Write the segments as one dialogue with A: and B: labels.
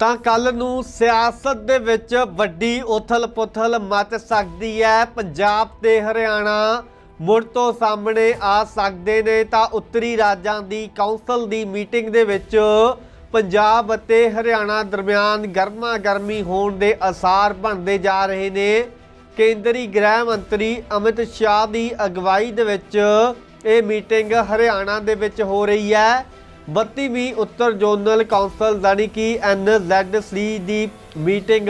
A: ਤਾਂ ਕੱਲ ਨੂੰ ਸਿਆਸਤ ਦੇ ਵਿੱਚ ਵੱਡੀ ਉਥਲ-ਪੁਥਲ ਮੱਚ ਸਕਦੀ ਹੈ। ਪੰਜਾਬ ਤੇ ਹਰਿਆਣਾ ਮੁੜ ਤੋਂ ਸਾਹਮਣੇ ਆ ਸਕਦੇ ਨੇ ਤਾਂ ਉੱਤਰੀ ਰਾਜਾਂ ਦੀ ਕੌਂਸਲ ਦੀ ਮੀਟਿੰਗ ਦੇ ਵਿੱਚ ਪੰਜਾਬ ਅਤੇ ਹਰਿਆਣਾ ਦਰਮਿਆਨ ਗਰਮਾ ਗਰਮੀ ਹੋਣ ਦੇ ਅਸਾਰ ਬਣਦੇ ਜਾ ਰਹੇ ਨੇ। ਕੇਂਦਰੀ ਗ੍ਰਹਿ ਮੰਤਰੀ ਅਮਿਤ ਸ਼ਾਹ ਦੀ ਅਗਵਾਈ ਦੇ ਵਿੱਚ ਇਹ ਮੀਟਿੰਗ ਹਰਿਆਣਾ ਦੇ ਵਿੱਚ ਹੋ ਰਹੀ ਹੈ। 32ਵੀਂ ਉੱਤਰ ਜ਼ੋਨਲ ਕੌਂਸਲ, ਯਾਨੀ ਕਿ ਐਨਜ਼ੈਡਸੀ ਦੀ ਮੀਟਿੰਗ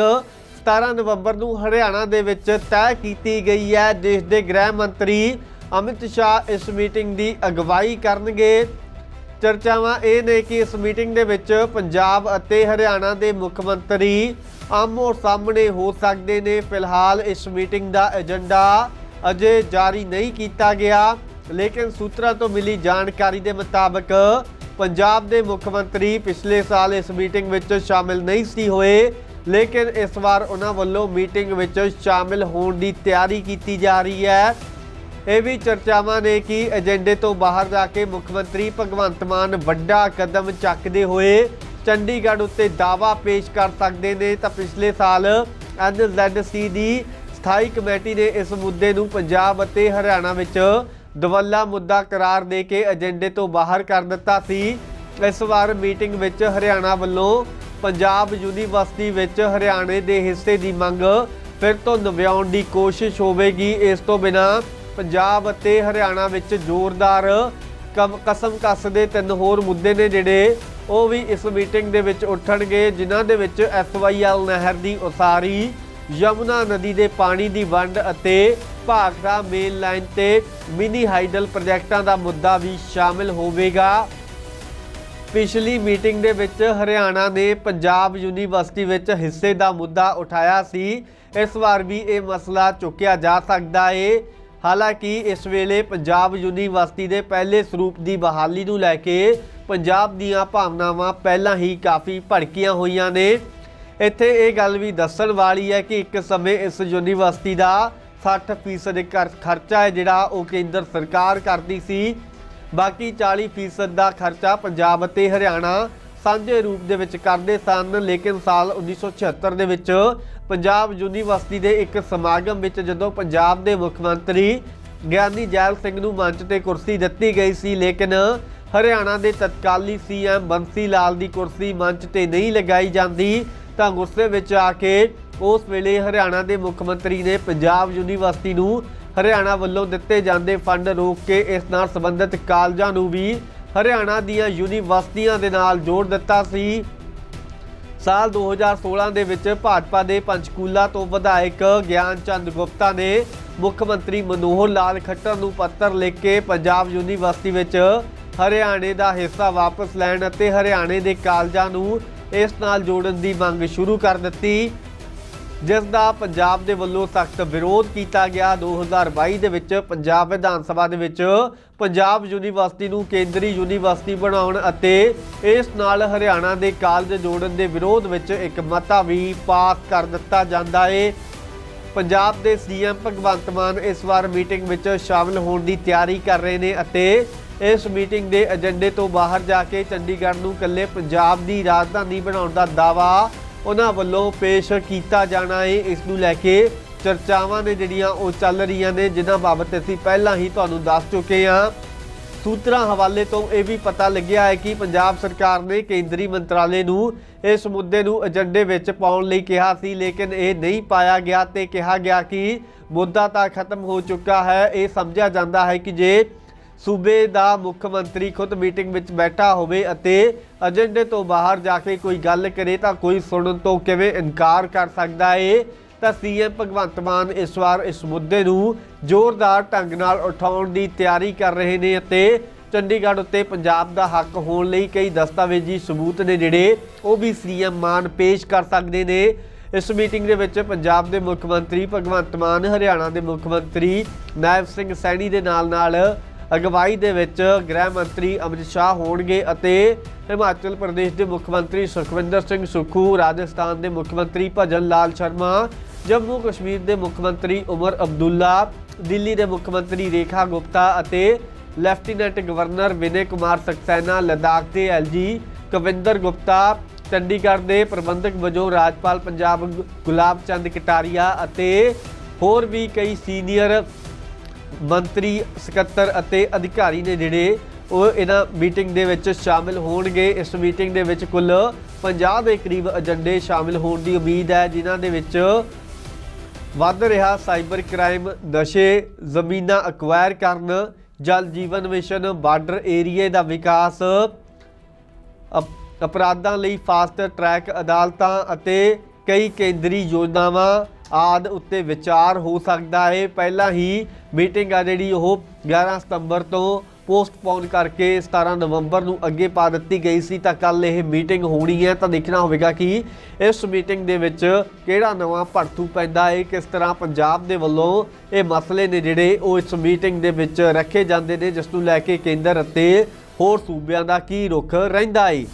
A: 17 ਨਵੰਬਰ ਨੂੰ ਹਰਿਆਣਾ ਦੇ ਵਿੱਚ ਤੈਅ ਕੀਤੀ ਗਈ ਹੈ ਦੇਸ਼ ਦੇ ਗ੍ਰਹਿ ਮੰਤਰੀ ਅਮਿਤ ਸ਼ਾਹ ਇਸ ਮੀਟਿੰਗ ਦੀ ਅਗਵਾਈ ਕਰਨਗੇ। ਚਰਚਾਵਾਂ ਇਹ ਨੇ ਕਿ ਇਸ ਮੀਟਿੰਗ ਦੇ ਵਿੱਚ ਪੰਜਾਬ ਅਤੇ ਹਰਿਆਣਾ ਦੇ ਮੁੱਖ ਮੰਤਰੀ ਆਮੋ ਸਾਹਮਣੇ ਹੋ ਸਕਦੇ ਨੇ। ਫਿਲਹਾਲ ਇਸ ਮੀਟਿੰਗ ਦਾ ਏਜੰਡਾ ਅਜੇ ਜਾਰੀ ਨਹੀਂ ਕੀਤਾ ਗਿਆ, ਲੇਕਿਨ ਸੂਤਰਾਂ ਤੋਂ ਮਿਲੀ ਜਾਣਕਾਰੀ ਦੇ ਮੁਤਾਬਕ ਪੰਜਾਬ ਦੇ ਮੁੱਖ ਮੰਤਰੀ ਪਿਛਲੇ ਸਾਲ ਇਸ ਮੀਟਿੰਗ ਵਿੱਚ ਸ਼ਾਮਿਲ ਨਹੀਂ ਸੀ ਹੋਏ, ਲੇਕਿਨ ਇਸ ਵਾਰ ਉਹਨਾਂ ਵੱਲੋਂ ਮੀਟਿੰਗ ਵਿੱਚ ਸ਼ਾਮਿਲ ਹੋਣ ਦੀ ਤਿਆਰੀ ਕੀਤੀ ਜਾ ਰਹੀ ਹੈ। ਇਹ ਵੀ ਚਰਚਾਵਾਂ ਨੇ ਕਿ ਏਜੰਡੇ ਤੋਂ ਬਾਹਰ ਜਾ ਕੇ ਮੁੱਖ ਮੰਤਰੀ ਭਗਵੰਤ ਮਾਨ ਵੱਡਾ ਕਦਮ ਚੱਕਦੇ ਹੋਏ ਚੰਡੀਗੜ੍ਹ ਉੱਤੇ ਦਾਵਾ ਪੇਸ਼ ਕਰ ਸਕਦੇ ਨੇ। ਤਾਂ ਪਿਛਲੇ ਸਾਲ ਐਨਜ਼ੈਡਸੀ ਦੀ ਸਥਾਈ ਕਮੇਟੀ ਨੇ ਇਸ ਮੁੱਦੇ ਨੂੰ ਪੰਜਾਬ ਅਤੇ ਹਰਿਆਣਾ ਵਿੱਚ ਦਵੱਲਾ ਮੁੱਦਾ ਕਰਾਰ ਦੇ ਕੇ ਏਜੰਡੇ ਤੋਂ ਬਾਹਰ ਕਰ ਦਿੱਤਾ ਸੀ। ਇਸ ਵਾਰ ਮੀਟਿੰਗ ਵਿੱਚ ਹਰਿਆਣਾ ਵੱਲੋਂ ਪੰਜਾਬ ਯੂਨੀਵਰਸਿਟੀ ਵਿੱਚ ਹਰਿਆਣੇ ਦੇ ਹਿੱਸੇ ਦੀ ਮੰਗ ਫਿਰ ਤੋਂ ਨਵਿਆਉਣ ਦੀ ਕੋਸ਼ਿਸ਼ ਹੋਵੇਗੀ। ਇਸ ਤੋਂ ਬਿਨਾ ਪੰਜਾਬ ਅਤੇ ਹਰਿਆਣਾ ਵਿੱਚ ਜ਼ੋਰਦਾਰ ਕਮ- ਕਸਮ ਕੱਸਦੇ ਤਿੰਨ ਹੋਰ ਮੁੱਦੇ ਨੇ ਜਿਹੜੇ ਉਹ ਵੀ ਇਸ ਮੀਟਿੰਗ ਦੇ ਵਿੱਚ ਉੱਠਣਗੇ, ਜਿਨ੍ਹਾਂ ਦੇ ਵਿੱਚ ਐਸਵਾਈਐਲ ਨਹਿਰ ਦੀ ਉਸਾਰੀ ਯਮੁਨਾ ਨਦੀ ਦੇ ਪਾਣੀ ਦੀ ਵੰਡ ਅਤੇ ਭਾਖੜਾ ਮੇਨ ਲਾਈਨ ਤੇ ਮਿਨੀ ਹਾਈਡਲ ਪ੍ਰੋਜੈਕਟਾਂ ਦਾ ਮੁੱਦਾ ਵੀ ਸ਼ਾਮਿਲ ਹੋਵੇਗਾ। ਪਿਛਲੀ ਮੀਟਿੰਗ ਦੇ ਵਿੱਚ ਹਰਿਆਣਾ ਨੇ ਪੰਜਾਬ ਯੂਨੀਵਰਸਿਟੀ ਵਿੱਚ ਹਿੱਸੇ ਦਾ ਮੁੱਦਾ ਉਠਾਇਆ ਸੀ। ਇਸ ਵਾਰ ਵੀ ਇਹ ਮਸਲਾ ਚੁੱਕਿਆ ਜਾ ਸਕਦਾ ਏ। ਹਾਲਾਂਕਿ ਇਸ ਵੇਲੇ ਪੰਜਾਬ ਯੂਨੀਵਰਸਿਟੀ ਦੇ ਪਹਿਲੇ ਸਰੂਪ ਦੀ ਬਹਾਲੀ ਨੂੰ ਲੈ ਕੇ ਪੰਜਾਬ ਦੀਆਂ ਭਾਵਨਾਵਾਂ ਪਹਿਲਾਂ ਹੀ ਕਾਫੀ ਭੜਕੀਆਂ ਹੋਈਆਂ ਨੇ। ਇੱਥੇ ਇਹ ਗੱਲ ਵੀ ਦੱਸਣ ਵਾਲੀ ਹੈ ਕਿ ਇੱਕ ਸਮੇਂ ਇਸ ਯੂਨੀਵਰਸਿਟੀ ਦਾ 60% ਕਰ- ਖਰਚਾ ਹੈ, ਜਿਹੜਾ ਉਹ ਕੇਂਦਰ ਸਰਕਾਰ ਕਰਦੀ ਸੀ। ਬਾਕੀ 40% ਦਾ ਖਰਚਾ ਪੰਜਾਬ ਅਤੇ ਹਰਿਆਣਾ ਸਾਂਝੇ ਰੂਪ ਦੇ ਵਿੱਚ ਕਰਦੇ ਸਨ, ਲੇਕਿਨ ਸਾਲ 1976 ਦੇ ਵਿੱਚ ਪੰਜਾਬ ਯੂਨੀਵਰਸਿਟੀ ਦੇ ਇੱਕ ਸਮਾਗਮ ਵਿੱਚ ਜਦੋਂ ਪੰਜਾਬ ਦੇ ਮੁੱਖ ਮੰਤਰੀ ਗਿਆਨੀ ਜੈਲ ਸਿੰਘ ਨੂੰ ਮੰਚ ਤੇ ਕੁਰਸੀ ਦਿੱਤੀ ਗਈ ਸੀ, ਲੇਕਿਨ ਹਰਿਆਣਾ ਦੇ ਤਤਕਾਲੀ ਸੀਐਮ ਬੰਸੀ ਲਾਲ ਦੀ ਕੁਰਸੀ ਮੰਚ ਤੇ ਨਹੀਂ ਲਗਾਈ ਜਾਂਦੀ। ਤਾਂ ਗੁੱਸੇ ਵਿੱਚ ਆ ਕੇ ਉਸ ਵੇਲੇ ਹਰਿਆਣਾ ਦੇ ਮੁੱਖ ਮੰਤਰੀ ਨੇ ਪੰਜਾਬ ਯੂਨੀਵਰਸਿਟੀ ਨੂੰ ਹਰਿਆਣਾ ਵੱਲੋਂ ਦਿੱਤੇ ਜਾਂਦੇ ਫੰਡ ਰੋਕ ਕੇ ਇਸ ਨਾਲ ਸੰਬੰਧਿਤ ਕਾਲਜਾਂ ਨੂੰ ਵੀ ਹਰਿਆਣਾ ਦੀਆਂ ਯੂਨੀਵਰਸਿਟੀਆਂ ਦੇ ਨਾਲ ਜੋੜ ਦਿੱਤਾ ਸੀ। ਸਾਲ 2016 ਦੇ ਵਿੱਚ ਭਾਜਪਾ ਦੇ ਪੰਚਕੂਲਾ ਤੋਂ ਵਿਧਾਇਕ ਗਿਆਨ ਚੰਦ ਗੁਪਤਾ ਨੇ ਮੁੱਖ ਮੰਤਰੀ ਮਨੋਹਰ ਲਾਲ ਖੱਟਰ ਨੂੰ ਪੱਤਰ ਲਿਖ ਕੇ ਪੰਜਾਬ ਯੂਨੀਵਰਸਿਟੀ ਵਿੱਚ ਹਰਿਆਣੇ ਦਾ ਹਿੱਸਾ ਵਾਪਸ ਲੈਣ ਅਤੇ ਹਰਿਆਣੇ ਦੇ ਕਾਲਜਾਂ ਨੂੰ ਇਸ ਨਾਲ ਜੋੜਨ ਦੀ ਮੰਗ ਸ਼ੁਰੂ ਕਰ ਦਿੱਤੀ। ਜਿਸ ਦਾ ਪੰਜਾਬ ਦੇ ਵੱਲੋਂ ਸਖਤ ਵਿਰੋਧ ਕੀਤਾ ਗਿਆ। 2022 ਦੇ ਵਿੱਚ ਪੰਜਾਬ ਵਿਧਾਨ ਸਭਾ ਦੇ ਵਿੱਚ ਪੰਜਾਬ ਯੂਨੀਵਰਸਿਟੀ ਨੂੰ ਕੇਂਦਰੀ ਯੂਨੀਵਰਸਿਟੀ ਬਣਾਉਣ ਅਤੇ ਇਸ ਨਾਲ ਹਰਿਆਣਾ ਦੇ ਕਾਲਜ ਜੋੜਨ ਦੇ ਵਿਰੋਧ ਵਿੱਚ ਇੱਕ ਮਤਾ ਵੀ ਪਾਸ ਕਰ ਦਿੱਤਾ ਜਾਂਦਾ ਹੈ ਪੰਜਾਬ ਦੇ ਸੀਐਮ ਭਗਵੰਤ ਮਾਨ ਇਸ ਵਾਰ ਮੀਟਿੰਗ ਵਿੱਚ ਸ਼ਾਮਲ ਹੋਣ ਦੀ ਤਿਆਰੀ ਕਰ ਰਹੇ ਨੇ ਅਤੇ ਇਸ ਮੀਟਿੰਗ ਦੇ ਏਜੰਡੇ ਤੋਂ ਬਾਹਰ ਜਾ ਕੇ ਚੰਡੀਗੜ੍ਹ ਨੂੰ ਇਕੱਲੇ ਪੰਜਾਬ ਦੀ ਰਾਜਧਾਨੀ ਬਣਾਉਣ ਦਾ ਦਾਵਾ ਉਹਨਾਂ ਵੱਲੋਂ ਪੇਸ਼ ਕੀਤਾ ਜਾਣਾ ਹੈ ਇਸ ਨੂੰ ਲੈ ਕੇ ਚਰਚਾਵਾਂ ਨੇ ਜਿਹੜੀਆਂ ਉਹ ਚੱਲ ਰਹੀਆਂ ਨੇ, ਜਿਨ੍ਹਾਂ ਬਾਬਤ ਅਸੀਂ ਪਹਿਲਾਂ ਹੀ ਤੁਹਾਨੂੰ ਦੱਸ ਚੁੱਕੇ ਹਾਂ। ਸੂਤਰਾਂ ਹਵਾਲੇ ਤੋਂ ਇਹ ਵੀ ਪਤਾ ਲੱਗਿਆ ਹੈ ਕਿ ਪੰਜਾਬ ਸਰਕਾਰ ਨੇ ਕੇਂਦਰੀ ਮੰਤਰਾਲੇ ਨੂੰ ਇਸ ਮੁੱਦੇ ਨੂੰ ਏਜੰਡੇ ਵਿੱਚ ਪਾਉਣ ਲਈ ਕਿਹਾ ਸੀ, ਲੇਕਿਨ ਇਹ ਨਹੀਂ ਪਾਇਆ ਗਿਆ ਤੇ ਕਿਹਾ ਗਿਆ ਕਿ ਮੁੱਦਾ ਤਾਂ ਖਤਮ ਹੋ ਚੁੱਕਾ ਹੈ। ਇਹ ਸਮਝਿਆ ਜਾਂਦਾ ਹੈ ਕਿ ਜੇ ਸੂਬੇ ਦਾ ਮੁੱਖ ਮੰਤਰੀ ਖੁਦ ਮੀਟਿੰਗ ਵਿੱਚ ਬੈਠਾ ਹੋਵੇ ਅਤੇ ਏਜੰਡੇ ਤੋਂ ਬਾਹਰ ਜਾ ਕੇ ਕੋਈ ਗੱਲ ਕਰੇ ਤਾਂ ਕੋਈ ਸੁਣਨ ਤੋਂ ਕਿਵੇਂ ਇਨਕਾਰ ਕਰ ਸਕਦਾ ਏ? ਤਾਂ ਸੀਐਮ ਭਗਵੰਤ ਮਾਨ ਇਸ ਵਾਰ ਇਸ ਮੁੱਦੇ ਨੂੰ ਜ਼ੋਰਦਾਰ ਢੰਗ ਨਾਲ ਉਠਾਉਣ ਦੀ ਤਿਆਰੀ ਕਰ ਰਹੇ ਨੇ ਅਤੇ ਚੰਡੀਗੜ੍ਹ ਉੱਤੇ ਪੰਜਾਬ ਦਾ ਹੱਕ ਹੋਣ ਲਈ ਕਈ ਦਸਤਾਵੇਜ਼ੀ ਸਬੂਤ ਨੇ ਜਿਹੜੇ ਉਹ ਵੀ ਸੀਐਮ ਮਾਨ ਪੇਸ਼ ਕਰ ਸਕਦੇ ਨੇ। ਇਸ ਮੀਟਿੰਗ ਦੇ ਵਿੱਚ ਪੰਜਾਬ ਦੇ ਮੁੱਖ ਮੰਤਰੀ ਭਗਵੰਤ ਮਾਨ, ਹਰਿਆਣਾ ਦੇ ਮੁੱਖ ਮੰਤਰੀ ਨਾਇਬ ਸਿੰਘ ਸੈਣੀ ਦੇ ਨਾਲ ਨਾਲ ਅਗਵਾਈ ਦੇ ਵਿੱਚ ਗ੍ਰਹਿ ਮੰਤਰੀ ਅਮਿਤ ਸ਼ਾਹ ਹੋਣਗੇ ਅਤੇ ਹਿਮਾਚਲ ਪ੍ਰਦੇਸ਼ ਦੇ ਮੁੱਖ ਮੰਤਰੀ ਸੁਖਵਿੰਦਰ ਸਿੰਘ ਸੁਖੂ, ਰਾਜਸਥਾਨ ਦੇ ਮੁੱਖ ਮੰਤਰੀ ਭਜਨ ਲਾਲ ਸ਼ਰਮਾ, ਜੰਮੂ ਕਸ਼ਮੀਰ ਦੇ ਮੁੱਖ ਮੰਤਰੀ ਉਮਰ ਅਬਦੁੱਲਾ, ਦਿੱਲੀ ਦੇ ਮੁੱਖ ਮੰਤਰੀ ਰੇਖਾ ਗੁਪਤਾ ਅਤੇ ਲੈਫਟੀਨੈਂਟ ਗਵਰਨਰ ਵਿਨੇ ਕੁਮਾਰ ਸਕਸੈਨਾ, ਲਦਾਖ ਦੇ ਐਲਜੀ ਕਵਿੰਦਰ ਗੁਪਤਾ, ਚੰਡੀਗੜ੍ਹ ਦੇ ਪ੍ਰਬੰਧਕ ਵਜੋਂ ਰਾਜਪਾਲ ਪੰਜਾਬ ਗੁਲਾਬ ਚੰਦ ਕਟਾਰੀਆ ਅਤੇ ਹੋਰ ਵੀ ਕਈ ਸੀਨੀਅਰ ਮੰਤਰੀ, ਸਕੱਤਰ ਅਤੇ ਅਧਿਕਾਰੀ ਨੇ ਜਿਹੜੇ ਉਹ ਇਹਨਾਂ ਮੀਟਿੰਗ ਦੇ ਵਿੱਚ ਸ਼ਾਮਿਲ ਹੋਣਗੇ। ਇਸ ਮੀਟਿੰਗ ਦੇ ਵਿੱਚ ਕੁੱਲ 50 ਦੇ ਕਰੀਬ ਏਜੰਡੇ ਸ਼ਾਮਿਲ ਹੋਣ ਦੀ ਉਮੀਦ ਹੈ, ਜਿਨ੍ਹਾਂ ਦੇ ਵਿੱਚ ਵੱਧ ਰਿਹਾ ਸਾਈਬਰ ਕ੍ਰਾਈਮ, ਨਸ਼ੇ, ਜ਼ਮੀਨਾਂ ਅਕਵਾਇਰ ਕਰਨ, ਜਲ ਜੀਵਨ ਮਿਸ਼ਨ, ਬਾਰਡਰ ਏਰੀਏ ਦਾ ਵਿਕਾਸ, ਅਪ- ਅਪਰਾਧਾਂ ਲਈ ਫਾਸਟ ਟਰੈਕ ਅਦਾਲਤਾਂ ਅਤੇ ਕਈ ਕੇਂਦਰੀ ਯੋਜਨਾਵਾਂ ਆਦ ਉੱਤੇ ਵਿਚਾਰ ਹੋ ਸਕਦਾ ਹੈ। ਪਹਿਲਾਂ ਹੀ ਮੀਟਿੰਗ ਆ ਜਿਹੜੀ ਉਹ 11 ਸਤੰਬਰ ਤੋਂ ਪੋਸਟਪੋਨ ਕਰਕੇ 17 ਨਵੰਬਰ ਨੂੰ ਅੱਗੇ ਪਾ ਦਿੱਤੀ ਗਈ ਸੀ। ਤਾਂ ਕੱਲ ਇਹ ਮੀਟਿੰਗ ਹੋਣੀ ਹੈ। ਤਾਂ ਦੇਖਣਾ ਹੋਵੇਗਾ ਕਿ ਇਸ ਮੀਟਿੰਗ ਦੇ ਵਿੱਚ ਕਿਹੜਾ ਨਵਾਂ ਭੜਥੂ ਪੈਂਦਾ ਹੈ, ਕਿਸ ਤਰ੍ਹਾਂ ਪੰਜਾਬ ਦੇ ਵੱਲੋਂ ਇਹ ਮਸਲੇ ਨੇ ਜਿਹੜੇ ਉਹ ਇਸ ਮੀਟਿੰਗ ਦੇ ਵਿੱਚ ਰੱਖੇ ਜਾਂਦੇ ਨੇ, ਜਿਸ ਨੂੰ ਲੈ ਕੇ ਕੇਂਦਰ ਅਤੇ ਹੋਰ ਸੂਬਿਆਂ ਦਾ ਕੀ ਰੁਖ ਰਹਿੰਦਾ ਹੈ।